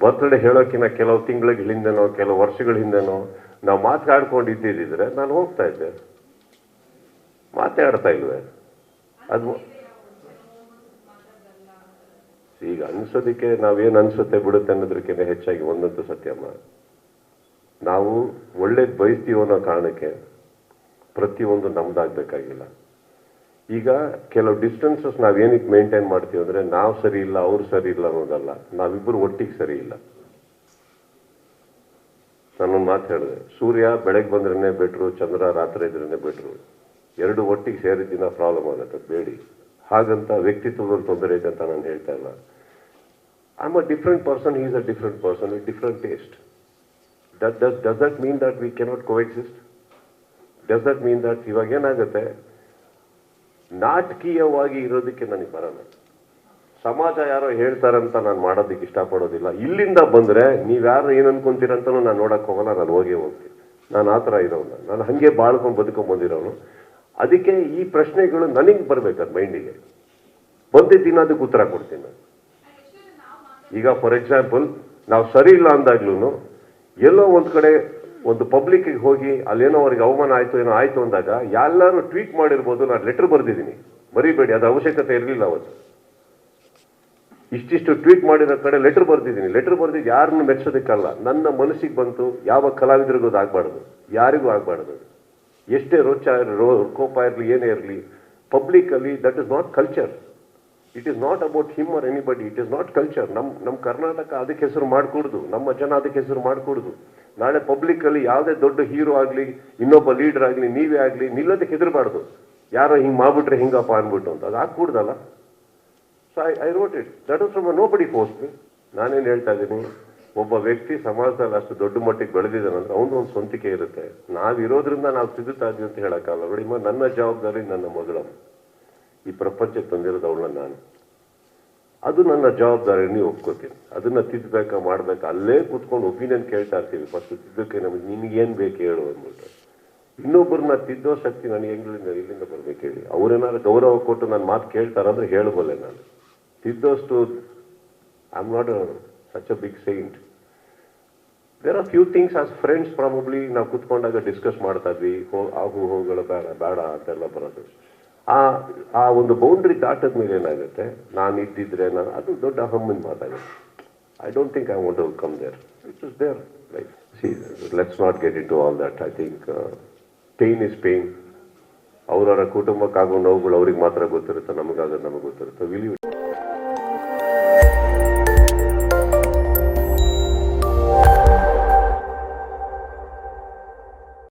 Birthday ಹೇಳೋಕ್ಕಿಂತ ಕೆಲವು ತಿಂಗಳ ಹಿಂದೆನೋ ಕೆಲವು ವರ್ಷಗಳ ಹಿಂದೆನೋ ನಾವು ಮಾತಾಡ್ಕೊಂಡು ಇದ್ದಿದ್ದಿದ್ರೆ ನಾನು ಹೋಗ್ತಾ ಇದ್ದೆ. ಮಾತಾಡ್ತಾ ಇಲ್ವೇ? ಅದು ಈಗ ಅನ್ಸೋದಕ್ಕೆ ನಾವೇನು ಅನ್ಸುತ್ತೆ ಬಿಡುತ್ತೆ ಅನ್ನೋದಕ್ಕಿಂತ ಹೆಚ್ಚಾಗಿ ಒಂದಂತೂ ಸತ್ಯಮ್ಮ ನಾವು ಒಳ್ಳೇದು ಬಯಸ್ತೀವೋ ಅನ್ನೋ ಕಾರಣಕ್ಕೆ ಪ್ರತಿಯೊಂದು ನಮ್ದಾಗಬೇಕಾಗಿಲ್ಲ. ಈಗ ಕೆಲವು ಡಿಸ್ಟೆನ್ಸಸ್ ನಾವೇನಕ್ಕೆ ಮೇಂಟೈನ್ ಮಾಡ್ತೀವಿ ಅಂದ್ರೆ ನಾವು ಸರಿ ಇಲ್ಲ, ಅವ್ರು ಸರಿ ಇಲ್ಲ ಅನ್ನೋದಲ್ಲ. ನಾವಿಬ್ಬರು ಒಟ್ಟಿಗೆ ಸರಿ ಇಲ್ಲ. ನಾನೊಂದು ಮಾತು ಹೇಳಿದೆ. ಸೂರ್ಯ ಬೆಳಗ್ಗೆ ಬಂದ್ರೇನೆ ಬೆಟ್ರು ಚಂದ್ರ ರಾತ್ರಿ ಇದ್ರೇನೆ ಬೆಟ್ರು ಎರಡು ಒಟ್ಟಿಗೆ ಸೇರಿದ್ದಿನ ಪ್ರಾಬ್ಲಮ್ ಆಗುತ್ತೆ, ಬೇಡಿ. ಹಾಗಂತ ವ್ಯಕ್ತಿತ್ವದಲ್ಲಿ ತೊಂದರೆ ಇದೆ ಅಂತ ನಾನು ಹೇಳ್ತಾ ಇಲ್ಲ. Am a different person is a different person with different taste that does does that mean that we cannot coexist does that mean that ಇವಾಗ ಏನಾಗುತ್ತೆ? ನಾಟಕೀಯವಾಗಿ ಇರೋದಕ್ಕೆ ನನಗೆ ಬರಲ್ಲ. ಸಮಾಜ ಯಾರೋ ಹೇಳ್ತಾರಂತ ನಾನು ಮಾಡೋದಕ್ಕೆ ಇಷ್ಟಪಡೋದಿಲ್ಲ. ಇಲ್ಲಿಂದ ಬಂದ್ರೆ ನೀವ್ಯಾರು ಏನು ಅನ್ಕೊಂತೀರಂತನೂ ನಾನು ನೋಡಕ್ಕೆ ಹೋಗಲ್ಲ, ನಾನು ಹೋಗೇ ಹೋಗ್ತೀನಿ ನಾನು ಆ ಥರ ಇರೋನು ನಾನು ಹಂಗೆ ಬಾಳ್ಕೊಂಡು ಬದುಕೊಂಡು ಬಂದಿರೋನು. ಅದಕ್ಕೆ ಈ ಪ್ರಶ್ನೆಗಳು ನನಗೆ ಬರಬೇಕಾದ ಮೈಂಡಿಗೆ ಬಂದಿದ್ದೀನಿ ಅದಕ್ಕೆ ಉತ್ತರ ಕೊಡ್ತೀನಿ ನಾನು. ಈಗ ಫಾರ್ ಎಕ್ಸಾಂಪಲ್ ನಾವು ಸರಿ ಇಲ್ಲ ಅಂದಾಗ್ಲೂ ಎಲ್ಲೋ ಒಂದು ಕಡೆ ಒಂದು ಪಬ್ಲಿಕ್ಗೆ ಹೋಗಿ ಅಲ್ಲೇನೋ ಅವ್ರಿಗೆ ಅವಮಾನ ಆಯ್ತು, ಏನೋ ಆಯ್ತು ಅಂದಾಗ ಎಲ್ಲರೂ ಟ್ವೀಟ್ ಮಾಡಿರ್ಬೋದು, ನಾನು ಲೆಟರ್ ಬರೆದಿದ್ದೀನಿ. ಮರಿಬೇಡಿ, ಅದು ಅವಶ್ಯಕತೆ ಇರಲಿಲ್ಲ ಅವತ್ತು. ಇಷ್ಟಿಷ್ಟು ಟ್ವೀಟ್ ಮಾಡಿರೋ ಕಡೆ ಲೆಟರ್ ಬರೆದಿದ್ದೀನಿ. ಲೆಟರ್ ಬರೆದಿದ್ದು ಯಾರನ್ನು ಮೆಚ್ಚೋದಕ್ಕಲ್ಲ ನನ್ನ ಮನಸ್ಸಿಗೆ ಬಂತು, ಯಾವ ಕಲಾವಿದರಿಗೂ ಅದು ಆಗ್ಬಾರ್ದು. ಯಾರಿಗೂ ಆಗ್ಬಾರ್ದು. ಎಷ್ಟೇ ರೋಚ ರೋ, ಕೋಪ ಇರಲಿ, ಏನೇ ಇರಲಿ ಪಬ್ಲಿಕಲ್ಲಿ that is not culture it is not about him or anybody it is not culture ನಮ್ಮ ನಮ್ಮ ಕರ್ನಾಟಕ ಅದಕ್ಕೆ ಹೆಸರು ಮಾಡಿಕೊಡ್ದು. ನಮ್ಮ ಜನ ಅದಕ್ಕೆ ಹೆಸರು ಮಾಡ್ಕೊಡುದು. ನಾಳೆ ಪಬ್ಲಿಕ್ ಅಲ್ಲಿ ಯಾವುದೇ ದೊಡ್ಡ ಹೀರೋ ಆಗಲಿ, ಇನ್ನೊಬ್ಬ ಲೀಡರ್ ಆಗಲಿ, ನೀವೇ ಆಗಲಿ, ನಿಲ್ಲದೆ ಹೆದರಬಾರ್ದು. ಯಾರೋ ಹಿಂಗೆ ಮಾಡ್ಬಿಟ್ರೆ ಹಿಂಗಪ್ಪ ಅನ್ಬಿಟ್ಟು ಅಂತ. ಅದು ಆಗ್ಕೂಡ್ದಲ್ಲ so I I wrote it that is nobody force ನಾನೇನು ಹೇಳ್ತಾ ಇದ್ದೀನಿ? ಒಬ್ಬ ವ್ಯಕ್ತಿ ಸಮಾಜದಲ್ಲಿ ಅಷ್ಟು ದೊಡ್ಡ ಮಟ್ಟಿಗೆ ಬೆಳೆದಿದ್ದಾನಂದ್ರೆ ಅವನು ಒಂದು ಸ್ವಂತಿಕೆ ಇರುತ್ತೆ. ನಾವಿರೋದ್ರಿಂದ ನಾವು ಸಿಗುತ್ತಾ ಇದ್ದೀವಿ ಅಂತ ಹೇಳೋಕ್ಕಾಗಲ್ಲ. ನೋಡಿ ನನ್ನ ಜವಾಬ್ದಾರಿ ನನ್ನ ಮಗಳ. ಈ ಪ್ರಪಂಚಕ್ಕೆ ತಂದಿರೋದು ಅವಳನ್ನ ನಾನು. ಅದು ನನ್ನ ಜವಾಬ್ದಾರಿ ನೀವು ಒಪ್ಕೋತೀನಿ. ಅದನ್ನ ತಿದ್ದಬೇಕಾ ಮಾಡ್ಬೇಕ. ಅಲ್ಲೇ ಕೂತ್ಕೊಂಡು ಒಪಿನಿಯನ್ ಕೇಳ್ತಾ ಇರ್ತೀವಿ. ಫಸ್ಟ್ ತಿದ್ದಕ್ಕೆ ನಮಗೆ ನಿನಗೇನು ಬೇಕು ಹೇಳು ಅಂದ್ಬಿಟ್ಟು. ಇನ್ನೊಬ್ಬರನ್ನ ತಿದ್ದೋ ಶಕ್ತಿ ನನಗೆ ಹೆಂಗ್ಲಿಂದ ಇಲ್ಲಿಂದ ಬರ್ಬೇಕು ಹೇಳಿ. ಅವ್ರೇನಾದ್ರು ಗೌರವ ಕೊಟ್ಟು ನನ್ನ ಮಾತು ಕೇಳ್ತಾರಂದ್ರೆ ಹೇಳಬಲ್ಲೆ ನಾನು. ತಿದ್ದೋಷ್ಟು I am not such a big saint there are few things as friends probably ನಾವು ಕುತ್ಕೊಂಡಾಗ ಡಿಸ್ಕಸ್ ಮಾಡ್ತಾ ಇದ್ವಿ. ಹೋ ಆಗು ಹೋಗಳ ಬೇಡ ಬೇಡ ಅಂತೆಲ್ಲ ಬರೋದು. ಆ ಆ ಒಂದು ಬೌಂಡ್ರಿ ದಾಟದ ಮೇಲೆ ಏನಾಗುತ್ತೆ? ನಾನು ಇದ್ದಿದ್ರೆ ನಾನು ಅದು ದೊಡ್ಡ ಹಮ್ಮಿನ ಮಾತಾಗುತ್ತೆ. I don't think I want to come there it is their life see let's not get into all that I think pain is pain ಅವರವರ ಕುಟುಂಬಕ್ಕಾಗೋ ನೋವುಗಳು ಅವ್ರಿಗೆ ಮಾತ್ರ ಗೊತ್ತಿರುತ್ತೆ ನಮಗಾಗೋದು ನಮಗೆ ಗೊತ್ತಿರುತ್ತೆ. Will you